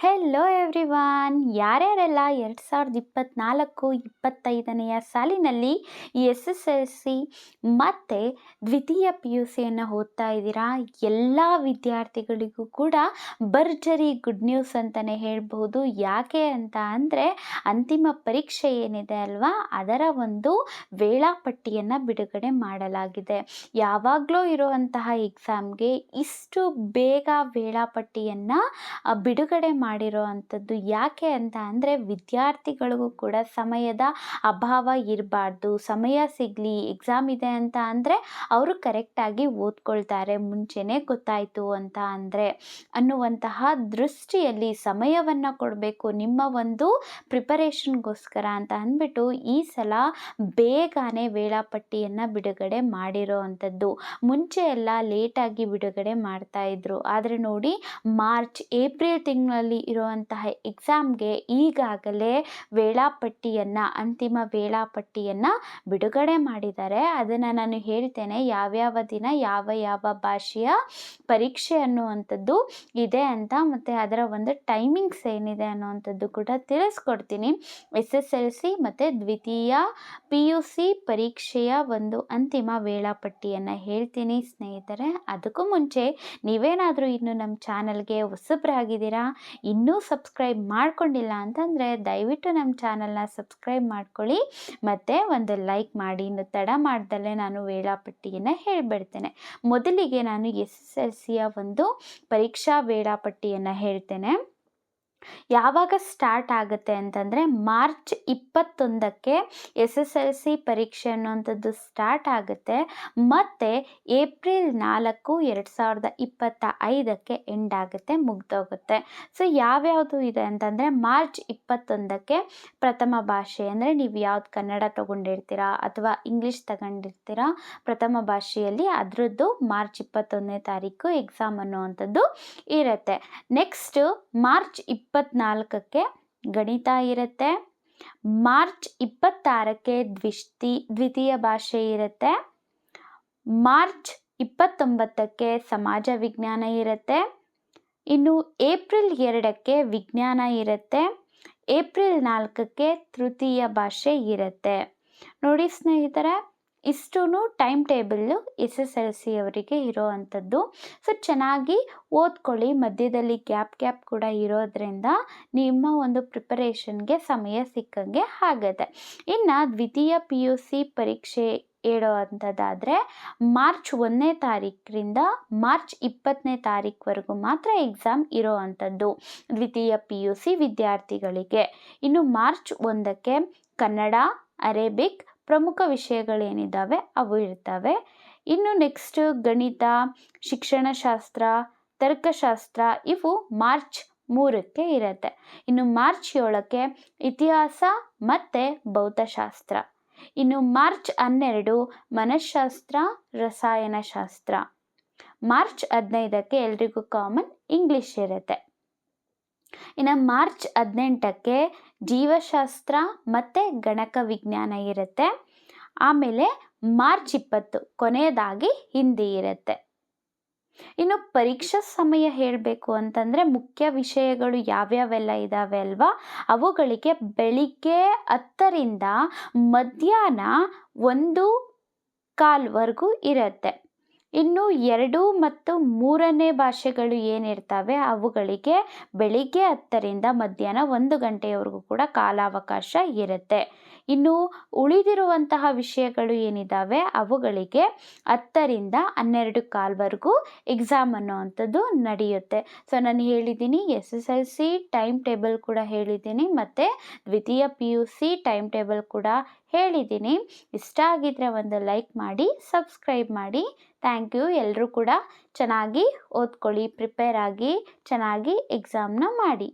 Hello everyone ಯಾರ್ಯಾರೆಲ್ಲ ಎರಡು ಸಾವಿರದ ಇಪ್ಪತ್ತ್ನಾಲ್ಕು ಇಪ್ಪತ್ತೈದನೆಯ ಸಾಲಿನಲ್ಲಿ ಎಸ್ ಎಸ್ ಎಲ್ ಸಿ ಮತ್ತು ದ್ವಿತೀಯ ಪಿ ಯು ಸಿಯನ್ನು ಓದ್ತಾ ಇದ್ದೀರಾ? ಎಲ್ಲ ವಿದ್ಯಾರ್ಥಿಗಳಿಗೂ ಕೂಡ ಭರ್ಜರಿ ಗುಡ್ ನ್ಯೂಸ್ ಅಂತಲೇ ಹೇಳ್ಬೋದು ಯಾಕೆ ಅಂತ ಅಂದರೆ ಅಂತಿಮ ಪರೀಕ್ಷೆ ಏನಿದೆ ಅಲ್ವಾ? ಅದರ ಒಂದು ವೇಳಾಪಟ್ಟಿಯನ್ನು ಬಿಡುಗಡೆ ಮಾಡಲಾಗಿದೆ. ಯಾವಾಗಲೂ ಇರುವಂತಹ ಎಕ್ಸಾಮ್ಗೆ ಇಷ್ಟು ಬೇಗ ವೇಳಾಪಟ್ಟಿಯನ್ನು ಬಿಡುಗಡೆ ಮಾಡಿರೋ ಅಂಥದ್ದು ಯಾಕೆ ಅಂತ ಅಂದರೆ ವಿದ್ಯಾರ್ಥಿಗಳಿಗೂ ಕೂಡ ಸಮಯದ ಅಭಾವ ಇರಬಾರ್ದು, ಸಮಯ ಸಿಗಲಿ ಎಕ್ಸಾಮ್ ಇದೆ ಅಂತ ಅಂದರೆ ಅವರು ಕರೆಕ್ಟಾಗಿ ಓದ್ಕೊಳ್ತಾರೆ, ಮುಂಚೆನೇ ಗೊತ್ತಾಯಿತು ಅಂತ ಅಂದರೆ ಅನ್ನುವಂತಹ ದೃಷ್ಟಿಯಲ್ಲಿ ಸಮಯವನ್ನು ಕೊಡಬೇಕು, ನಿಮ್ಮ ಒಂದು ಪ್ರಿಪರೇಷನ್ಗೋಸ್ಕರ ಅಂತ ಅಂದ್ಬಿಟ್ಟು ಈ ಸಲ ಬೇಗನೆ ವೇಳಾಪಟ್ಟಿಯನ್ನು ಬಿಡುಗಡೆ ಮಾಡಿರೋ ಅಂಥದ್ದು. ಮುಂಚೆ ಎಲ್ಲ ಲೇಟಾಗಿ ಬಿಡುಗಡೆ ಮಾಡ್ತಾ ಇದ್ರು. ಆದರೆ ನೋಡಿ ಮಾರ್ಚ್ ಏಪ್ರಿಲ್ ತಿಂಗಳಲ್ಲಿ ಇರುವಂತಹ ಎಕ್ಸಾಮ್ಗೆ ಈಗಾಗಲೇ ವೇಳಾಪಟ್ಟಿಯನ್ನು, ಅಂತಿಮ ವೇಳಾಪಟ್ಟಿಯನ್ನು ಬಿಡುಗಡೆ ಮಾಡಿದ್ದಾರೆ. ಅದನ್ನು ನಾನು ಹೇಳ್ತೇನೆ, ಯಾವ್ಯಾವ ದಿನ ಯಾವ ಯಾವ ಭಾಷೆಯ ಪರೀಕ್ಷೆ ಅನ್ನುವಂಥದ್ದು ಇದೆ ಅಂತ ಮತ್ತು ಅದರ ಒಂದು ಟೈಮಿಂಗ್ಸ್ ಏನಿದೆ ಅನ್ನುವಂಥದ್ದು ಕೂಡ ತಿಳಿಸ್ಕೊಡ್ತೀನಿ. ಎಸ್ ಎಸ್ ಎಲ್ ಸಿ ಮತ್ತು ದ್ವಿತೀಯ ಪಿ ಯು ಸಿ ಪರೀಕ್ಷೆಯ ಒಂದು ಅಂತಿಮ ವೇಳಾಪಟ್ಟಿಯನ್ನು ಹೇಳ್ತೀನಿ ಸ್ನೇಹಿತರೆ. ಅದಕ್ಕೂ ಮುಂಚೆ ನೀವೇನಾದರೂ ಇನ್ನು ನಮ್ಮ ಚಾನಲ್ಗೆ ಹೊಸಬ್ರಾಗಿದ್ದೀರಾ? ಇನ್ನೂ ಸಬ್ಸ್ಕ್ರೈಬ್ ಮಾಡ್ಕೊಂಡಿಲ್ಲ ಅಂತಂದರೆ ದಯವಿಟ್ಟು ನಮ್ಮ ಚಾನಲ್ನ ಸಬ್ಸ್ಕ್ರೈಬ್ ಮಾಡ್ಕೊಳ್ಳಿ ಮತ್ತು ಒಂದು ಲೈಕ್ ಮಾಡಿ ಇನ್ನು ತಡ ಮಾಡ್ದಲ್ಲೇ ನಾನು ವೇಳಾಪಟ್ಟಿಯನ್ನು ಹೇಳಿಬಿಡ್ತೇನೆ. ಮೊದಲಿಗೆ ನಾನು ಎಸ್ ಎಸ್ ಎಲ್ ಸಿಯ ಒಂದು ಪರೀಕ್ಷಾ ವೇಳಾಪಟ್ಟಿಯನ್ನು ಹೇಳ್ತೇನೆ. ಯಾವಾಗ ಸ್ಟಾರ್ಟ್ ಆಗುತ್ತೆ ಅಂತಂದರೆ ಮಾರ್ಚ್ ಇಪ್ಪತ್ತೊಂದಕ್ಕೆ ಎಸ್ ಎಸ್ ಎಲ್ ಸಿ ಪರೀಕ್ಷೆ ಅನ್ನುವಂಥದ್ದು ಸ್ಟಾರ್ಟ್ ಆಗುತ್ತೆ. ಮತ್ತು ಏಪ್ರಿಲ್ ನಾಲ್ಕು ಎರಡು ಸಾವಿರದ ಇಪ್ಪತ್ತ ಐದಕ್ಕೆ ಎಂಡ್ ಆಗುತ್ತೆ, ಮುಗ್ದೋಗುತ್ತೆ. ಸೊ ಯಾವ್ಯಾವುದು ಇದೆ ಅಂತಂದರೆ ಮಾರ್ಚ್ ಇಪ್ಪತ್ತೊಂದಕ್ಕೆ ಪ್ರಥಮ ಭಾಷೆ ಅಂದರೆ ನೀವು ಯಾವ್ದು ಕನ್ನಡ ತೊಗೊಂಡಿರ್ತೀರಾ ಅಥವಾ ಇಂಗ್ಲೀಷ್ ತಗೊಂಡಿರ್ತೀರಾ ಪ್ರಥಮ ಭಾಷೆಯಲ್ಲಿ ಅದರದ್ದು ಮಾರ್ಚ್ ಇಪ್ಪತ್ತೊಂದನೇ ತಾರೀಕು ಎಕ್ಸಾಮ್ ಅನ್ನುವಂಥದ್ದು ಇರುತ್ತೆ. ನೆಕ್ಸ್ಟು ಮಾರ್ಚ್ ಇಪ್ಪತ್ತ್ನಾಲ್ಕಕ್ಕೆ ಗಣಿತ ಇರುತ್ತೆ. ಮಾರ್ಚ್ ಇಪ್ಪತ್ತಾರಕ್ಕೆ ದ್ವಿಷ್ಟಿ, ದ್ವಿತೀಯ ಭಾಷೆ ಇರುತ್ತೆ. ಮಾರ್ಚ್ ಇಪ್ಪತ್ತೊಂಬತ್ತಕ್ಕೆ ಸಮಾಜ ವಿಜ್ಞಾನ ಇರುತ್ತೆ. ಇನ್ನು ಏಪ್ರಿಲ್ ಎರಡಕ್ಕೆ ವಿಜ್ಞಾನ ಇರುತ್ತೆ. ಏಪ್ರಿಲ್ ನಾಲ್ಕಕ್ಕೆ ತೃತೀಯ ಭಾಷೆ ಇರುತ್ತೆ. ನೋಡಿ ಸ್ನೇಹಿತರೆ ಇಷ್ಟೂ time table S S L C ಅವರಿಗೆ ಇರೋ ಅಂಥದ್ದು ಸೊ, ಚೆನ್ನಾಗಿ ಓದ್ಕೊಳ್ಳಿ. ಮಧ್ಯದಲ್ಲಿ ಗ್ಯಾಪ್ ಗ್ಯಾಪ್ ಕೂಡ ಇರೋದ್ರಿಂದ ನಿಮ್ಮ ಒಂದು ಪ್ರಿಪರೇಷನ್ಗೆ ಸಮಯ ಸಿಕ್ಕಂಗೆ ಆಗುತ್ತೆ. ಇನ್ನು ದ್ವಿತೀಯ ಪಿ ಯು ಸಿ ಪರೀಕ್ಷೆ ಹೇಳೋ ಅಂಥದ್ದಾದರೆ ಮಾರ್ಚ್ ಒಂದನೇ ತಾರೀಕರಿಂದ ಮಾರ್ಚ್ ಇಪ್ಪತ್ತನೇ ತಾರೀಕುವರೆಗೂ ಮಾತ್ರ ಎಕ್ಸಾಮ್ ಇರೋ ಅಂಥದ್ದು ದ್ವಿತೀಯ ಪಿ ಯು ಸಿ ವಿದ್ಯಾರ್ಥಿಗಳಿಗೆ. ಇನ್ನು ಮಾರ್ಚ್ ಒಂದಕ್ಕೆ ಕನ್ನಡ, ಅರೇಬಿಕ್ ಪ್ರಮುಖ ವಿಷಯಗಳೇನಿದ್ದಾವೆ ಅವು ಇರ್ತವೆ. ಇನ್ನು ನೆಕ್ಸ್ಟ್ ಗಣಿತ, ಶಿಕ್ಷಣಶಾಸ್ತ್ರ, ತರ್ಕಶಾಸ್ತ್ರ ಇವು ಮಾರ್ಚ್ ಮೂರಕ್ಕೆ ಇರುತ್ತೆ. ಇನ್ನು ಮಾರ್ಚ್ ಏಳಕ್ಕೆ ಇತಿಹಾಸ ಮತ್ತು ಭೌತಶಾಸ್ತ್ರ. ಇನ್ನು ಮಾರ್ಚ್ ಹನ್ನೆರಡು ಮನಃಶಾಸ್ತ್ರ ರಸಾಯನಶಾಸ್ತ್ರ. ಮಾರ್ಚ್ ಹದಿನೈದಕ್ಕೆ ಎಲ್ರಿಗೂ ಕಾಮನ್ ಇಂಗ್ಲೀಷ್ ಇರುತ್ತೆ. ಇನ್ನು ಮಾರ್ಚ್ ಹದಿನೆಂಟಕ್ಕೆ ಜೀವಶಾಸ್ತ್ರ ಮತ್ತು ಗಣಕ ವಿಜ್ಞಾನ ಇರುತ್ತೆ. ಆಮೇಲೆ ಮಾರ್ಚ್ ಇಪ್ಪತ್ತು ಕೊನೆಯದಾಗಿ ಹಿಂದಿ ಇರುತ್ತೆ. ಇನ್ನು ಪರೀಕ್ಷಾ ಸಮಯ ಹೇಳಬೇಕು ಅಂತಂದರೆ ಮುಖ್ಯ ವಿಷಯಗಳು ಯಾವ್ಯಾವೆಲ್ಲ ಇದ್ದಾವೆ ಅಲ್ವಾ? ಅವುಗಳಿಗೆ ಬೆಳಿಗ್ಗೆ ಹತ್ತರಿಂದ ಮಧ್ಯಾಹ್ನ ಒಂದು ಕಾಲ್ವರೆಗೂ ಇರುತ್ತೆ. ಇನ್ನು ಎರಡು ಮತ್ತು ಮೂರನೇ ಭಾಷೆಗಳು ಏನಿರ್ತವೆ, ಅವುಗಳಿಗೆ ಬೆಳಿಗ್ಗೆ ಹತ್ತರಿಂದ ಮಧ್ಯಾಹ್ನ ಒಂದು ಗಂಟೆಯವರೆಗೂ ಕೂಡ ಕಾಲಾವಕಾಶ ಇರುತ್ತೆ. ಇನ್ನು ಉಳಿದಿರುವಂತಹ ವಿಷಯಗಳು ಏನಿದ್ದಾವೆ ಅವುಗಳಿಗೆ ಹತ್ತರಿಂದ ಹನ್ನೆರಡು ಕಾಲ್ವರೆಗೂ ಎಕ್ಸಾಮ್ ಅನ್ನೋವಂಥದ್ದು ನಡೆಯುತ್ತೆ. ಸೊ ನಾನು ಹೇಳಿದ್ದೀನಿ S S L C time table ಕೂಡ ಹೇಳಿದ್ದೀನಿ ಮತ್ತು ದ್ವಿತೀಯ P U C time table ಕೂಡ ಹೇಳಿದ್ದೀನಿ. ಇಷ್ಟ ಆಗಿದ್ದರೆ ಒಂದು ಲೈಕ್ ಮಾಡಿ ಸಬ್ಸ್ಕ್ರೈಬ್ ಮಾಡಿ. ಥ್ಯಾಂಕ್ ಯು ಎಲ್ಲರೂ ಕೂಡ ಚೆನ್ನಾಗಿ ಓದ್ಕೊಳ್ಳಿ ಪ್ರಿಪೇರ್ ಆಗಿ ಚೆನ್ನಾಗಿ ಎಕ್ಸಾಮ್ನ ಮಾಡಿ.